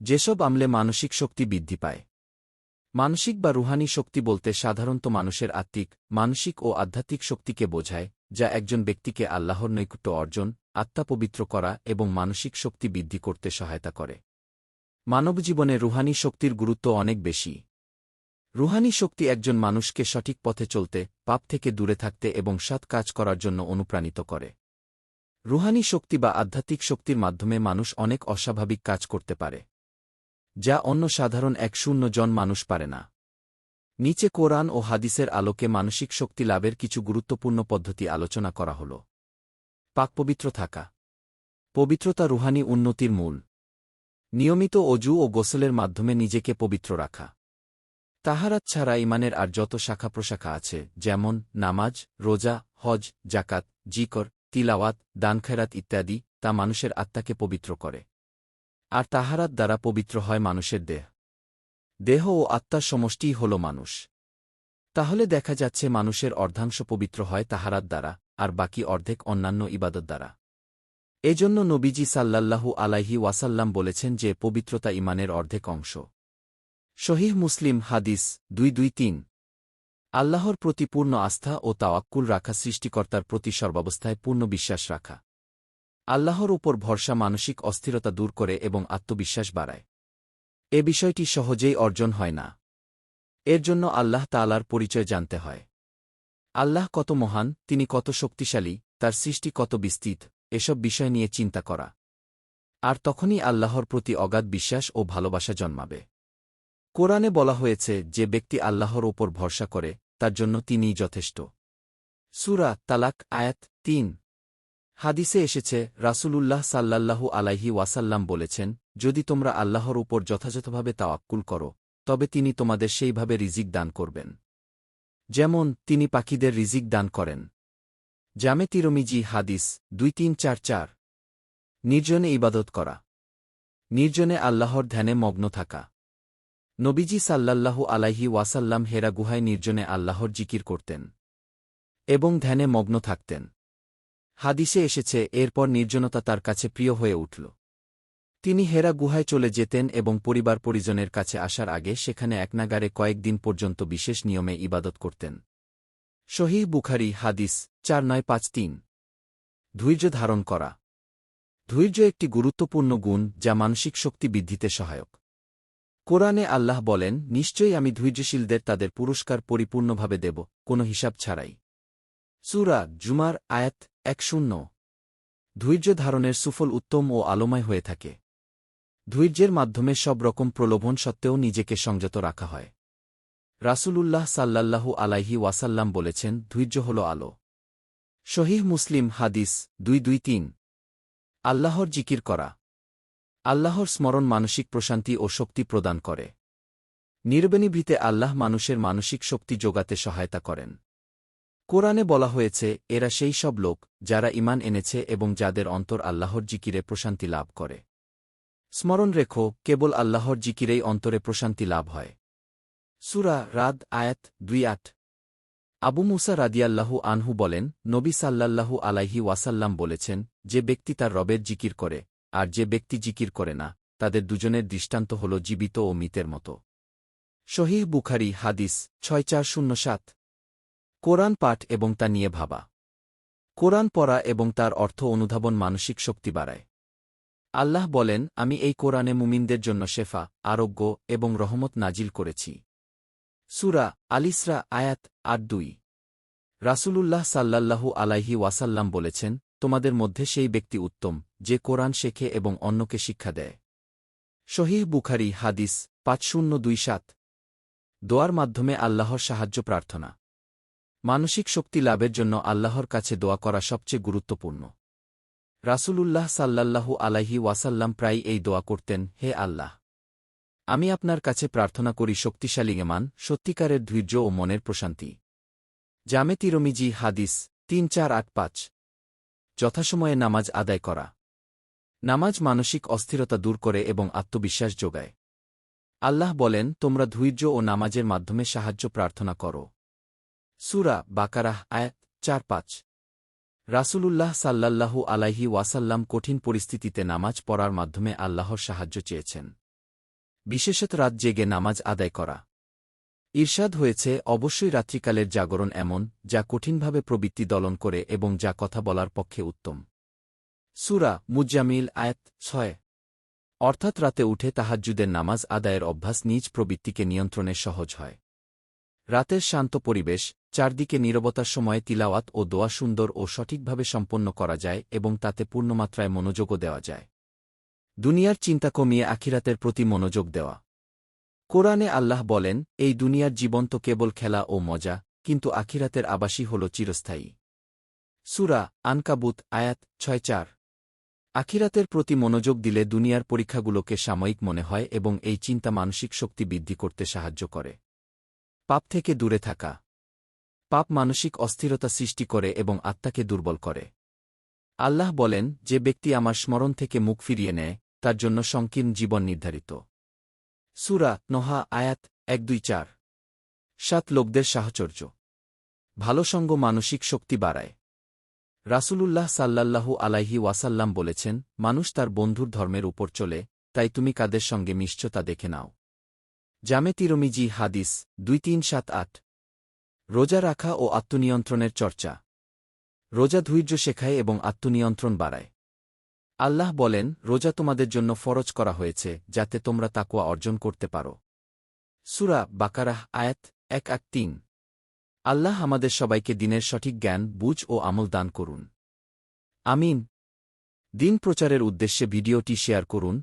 যেসব আমলে মানসিক শক্তি বৃদ্ধি পায়। মানসিক বা রুহানি শক্তি বলতে সাধারণত মানুষের আত্মিক, মানসিক ও আধ্যাত্মিক শক্তিকে বোঝায়, যা একজন ব্যক্তিকে আল্লাহর নৈকট্য অর্জন, আত্মা পবিত্র করা এবং মানসিক শক্তি বৃদ্ধি করতে সহায়তা করে। মানব জীবনে রুহানি শক্তির গুরুত্ব অনেক বেশি। রুহানি শক্তি একজন মানুষকে সঠিক পথে চলতে, পাপ থেকে দূরে থাকতে এবং সৎ কাজ করার জন্য অনুপ্রাণিত করে। রুহানি শক্তি বা আধ্যাত্মিক শক্তির মাধ্যমে মানুষ অনেক অস্বাভাবিক কাজ করতে পারে। যা অন্য সাধারণ এক শূন্য জন মানুষ পারে না। নিচে কোরআন ও হাদিসের আলোকে মানসিক শক্তি লাভের কিছু গুরুত্বপূর্ণ পদ্ধতি আলোচনা করা হল। পাকপবিত্র থাকা। পবিত্রতা রুহানি উন্নতির মূল। নিয়মিত অজু ও গোসলের মাধ্যমে নিজেকে পবিত্র রাখা। তাহারাত ছাড়া ইমানের আর যত শাখা প্রশাখা আছে, যেমন নামাজ, রোজা, হজ জাকাত জিকর, তিলাওয়াত দানখেরাত ইত্যাদি, তা মানুষের আত্মাকে পবিত্র করে। আর তাহারাত দ্বারা পবিত্র হয় মানুষের দেহ। দেহ ও আত্মার সমষ্টিই হল মানুষ। তাহলে দেখা যাচ্ছে মানুষের অর্ধাংশ পবিত্র হয় তাহারাত দ্বারা, আর বাকি অর্ধেক অন্যান্য ইবাদত দ্বারা। এজন্য নবীজি সাল্লাল্লাহু আলাইহি ওয়াসাল্লাম বলেছেন যে পবিত্রতা ইমানের অর্ধেক অংশ। শহীহ মুসলিম হাদিস দুই দুই তিন। আল্লাহর প্রতি পূর্ণ আস্থা ও তাওয়াক্কুল রাখা সৃষ্টিকর্তার প্রতি সর্বাবস্থায় পূর্ণ বিশ্বাস রাখা। আল্লাহর উপর ভরসা মানসিক অস্থিরতা দূর করে এবং আত্মবিশ্বাস বাড়ায়। এ বিষয়টি সহজেই অর্জন হয় না। এর জন্য আল্লাহ তালার পরিচয় জানতে হয়। আল্লাহ কত মহান, তিনি কত শক্তিশালী, তার সৃষ্টি কত বিস্তৃত, এসব বিষয় নিয়ে চিন্তা করা। আর তখনই আল্লাহর প্রতি অগাধ বিশ্বাস ও ভালোবাসা জন্মাবে। কোরআনে বলা হয়েছে, যে ব্যক্তি আল্লাহর ওপর ভরসা করে, তার জন্য তিনিই যথেষ্ট। সুরা তালাক আয়াত তিন। হাদিসে এসেছে, রাসূলুল্লাহ সাল্লাল্লাহু আলাইহি ওয়াসাল্লাম বলেছেন, যদি তোমরা আল্লাহর উপর যথাযথভাবে তাওয়াক্কুল করো, তবে তিনি তোমাদের সেইভাবে রিজিক দান করবেন। যেমন, তিনি পাখিদের রিজিক দান করেন। জামে তিরমিজি হাদিস দুই তিন চার চার। নির্জনে ইবাদত করা। নির্জনে আল্লাহর ধ্যানে মগ্ন থাকা। নবীজি সাল্লাল্লাহু আলাইহি ওয়াসাল্লাম হেরা গুহায় নির্জনে আল্লাহর জিকির করতেন এবং ধ্যানে মগ্ন থাকতেন। হাদিসে এসেছে, এরপর নির্জনতা তার কাছে প্রিয় হয়ে উঠল। তিনি হেরা গুহায় চলে যেতেন এবং পরিবার পরিজনের কাছে আসার আগে সেখানে একনাগারে কয়েকদিন পর্যন্ত বিশেষ নিয়মে ইবাদত করতেন। শহীদ বুখারি, হাদিস চার নয় পাঁচ তিন। ধৈর্য ধারণ করা। ধৈর্য একটি গুরুত্বপূর্ণ গুণ, যা মানসিক শক্তি বৃদ্ধিতে সহায়ক। কোরআনে আল্লাহ বলেন, নিশ্চয়ই আমি ধৈর্যশীলদের তাদের পুরস্কার পরিপূর্ণভাবে দেব, কোনো হিসাব ছাড়াই। সুরা জুমার আয়াত এক শূন্য। ধৈর্য ধারণের সুফল উত্তম ও আলোময় হয়ে থাকে। ধৈর্যের মাধ্যমে সব রকম প্রলোভন সত্ত্বেও নিজেকে সংযত রাখা হয়। রাসূলুল্লাহ সাল্লাল্লাহু আলাইহি ওয়াসাল্লাম বলেছেন, ধৈর্য হল আলো। শহীহ মুসলিম হাদিস দুই দুই তিন। আল্লাহর জিকির করা। আল্লাহর স্মরণ মানসিক প্রশান্তি ও শক্তি প্রদান করে। নির্বাণীভৃতে আল্লাহ মানুষের মানসিক শক্তি যোগাতে সহায়তা করেন। কোরআনে বলা হয়েছে, এরা সেই সব লোক, যারা ইমান এনেছে এবং যাদের অন্তর আল্লাহর জিকিরে প্রশান্তি লাভ করে। স্মরণ রেখো, কেবল আল্লাহর জিকিরেই অন্তরে প্রশান্তি লাভ হয়। সুরা রাদ, আয়াত দুই আট। আবু মুসা রাদিয়াল্লাহু আনহু বলেন, নবী সাল্লাল্লাহু আলাইহি ওয়াসাল্লাম বলেছেন, যে ব্যক্তি তার রবের জিকির করে, আর যে ব্যক্তি জিকির করে না, তাদের দুজনের দৃষ্টান্ত হল জীবিত ও মিতের মতো। শহীহ বুখারি হাদিস ছয় চার শূন্য সাত। কোরআন পাঠ এবং তা নিয়ে ভাবা। কোরআন পড়া এবং তার অর্থ অনুধাবন মানসিক শক্তি বাড়ায়। আল্লাহ বলেন, আমি এই কোরআনে মুমিনদের জন্য শেফা, আরোগ্য এবং রহমত নাজিল করেছি। সুরা আলিসরা আয়াত আট দুই। রাসূলুল্লাহ সাল্লাল্লাহু আলাইহি ওয়াসাল্লাম বলেছেন, তোমাদের মধ্যে সেই ব্যক্তি উত্তম, যে কোরআন শেখে এবং অন্যকে শিক্ষা দেয়। শহীহ বুখারি হাদিস পাঁচ শূন্য দুই সাত। দোয়ার মাধ্যমে আল্লাহর সাহায্য প্রার্থনা। মানসিক শক্তি লাভের জন্য আল্লাহর কাছে দোয়া করা সবচেয়ে গুরুত্বপূর্ণ। রাসূলুল্লাহ সাল্লাল্লাহু আলাইহি ওয়াসাল্লাম প্রায় এই দোয়া করতেন, হে আল্লাহ, আমি আপনার কাছে প্রার্থনা করি শক্তিশালী এমান সত্যিকারের ধৈর্য ও মনের প্রশান্তি। জামে তিরমিজি হাদিস তিন চার আট পাঁচ। যথাসময়ে নামাজ আদায় করা। নামাজ মানসিক অস্থিরতা দূর করে এবং আত্মবিশ্বাস যোগায়। আল্লাহ বলেন, তোমরা ধৈর্য ও নামাজের মাধ্যমে সাহায্য প্রার্থনা করো। সুরা বাকারাহ, আয়াত চার পাঁচ রাসূলুল্লাহ সাল্লাল্লাহু আলাইহি ওয়াসাল্লাম কঠিন পরিস্থিতিতে নামাজ পড়ার মাধ্যমে আল্লাহর সাহায্য চেয়েছেন। বিশেষত রাত জেগে নামাজ আদায় করা। ঈর্ষাদ হয়েছে, অবশ্যই রাত্রিকালের জাগরণ এমন, যা কঠিনভাবে প্রবৃত্তি দলন করে এবং যা কথা বলার পক্ষে উত্তম। সুরা মুজ্জামিল আয়াত ছয়। অর্থাৎ রাতে উঠে তাহাজ্জুদের নামাজ আদায়ের অভ্যাস নিজ প্রবৃত্তিকে নিয়ন্ত্রণে সহজ হয়। রাতের শান্ত পরিবেশ, চারদিকে নীরবতার সময়ে তিলাওয়াত ও দোয়া সুন্দর ও সঠিকভাবে সম্পন্ন করা যায় এবং তাতে পূর্ণমাত্রায় মনোযোগও দেওয়া যায়। দুনিয়ার চিন্তা কমিয়ে আখিরাতের প্রতি মনোযোগ দেওয়া। কোরআনে আল্লাহ বলেন, এই দুনিয়ার জীবন তো কেবল খেলা ও মজা, কিন্তু আখিরাতের আবাসী হল চিরস্থায়ী। সুরা আনকাবুত, আয়াত ছয় চার। আখিরাতের প্রতি মনোযোগ দিলে দুনিয়ার পরীক্ষাগুলোকে সাময়িক মনে হয় এবং এই চিন্তা মানসিক শক্তি বৃদ্ধি করতে সাহায্য করে। পাপ থেকে দূরে থাকা। পাপ মানসিক অস্থিরতা সৃষ্টি করে এবং আত্মাকে দুর্বল করে। আল্লাহ বলেন, যে ব্যক্তি আমার স্মরণ থেকে মুখ ফিরিয়ে নেয়, তার জন্য সংকীর্ণ জীবন নির্ধারিত। সুরা নহা, আয়াত এক দুই চার। সাত লোকদের সাহচর্য। ভালো সঙ্গ মানসিক শক্তি বাড়ায়। রাসূলুল্লাহ সাল্লাল্লাহু আলাইহি ওয়াসাল্লাম বলেছেন, মানুষ তার বন্ধুর ধর্মের উপর চলে, তাই তুমি কাদের সঙ্গে মিশছ তা দেখে নাও। জামে তিরমিজি হাদিস, দুই তিন সাত আট। রোজা রাখা ও আত্মনিয়ন্ত্রণের চর্চা। রোজা ধৈর্য শেখায় এবং আত্মনিয়ন্ত্রণ বাড়ায়। আল্লাহ বলেন, রোজা তোমাদের জন্য ফরজ করা হয়েছে, যাতে তোমরা তাকুয়া অর্জন করতে পারো। সুরা বাকারাহ, আয়াত এক আট তিন। আল্লাহ আমাদের সবাইকে দিনের সঠিক জ্ঞান, বুঝ ও আমল দান করুন। আমিন। দিন প্রচারের উদ্দেশ্যে ভিডিওটি শেয়ার করুন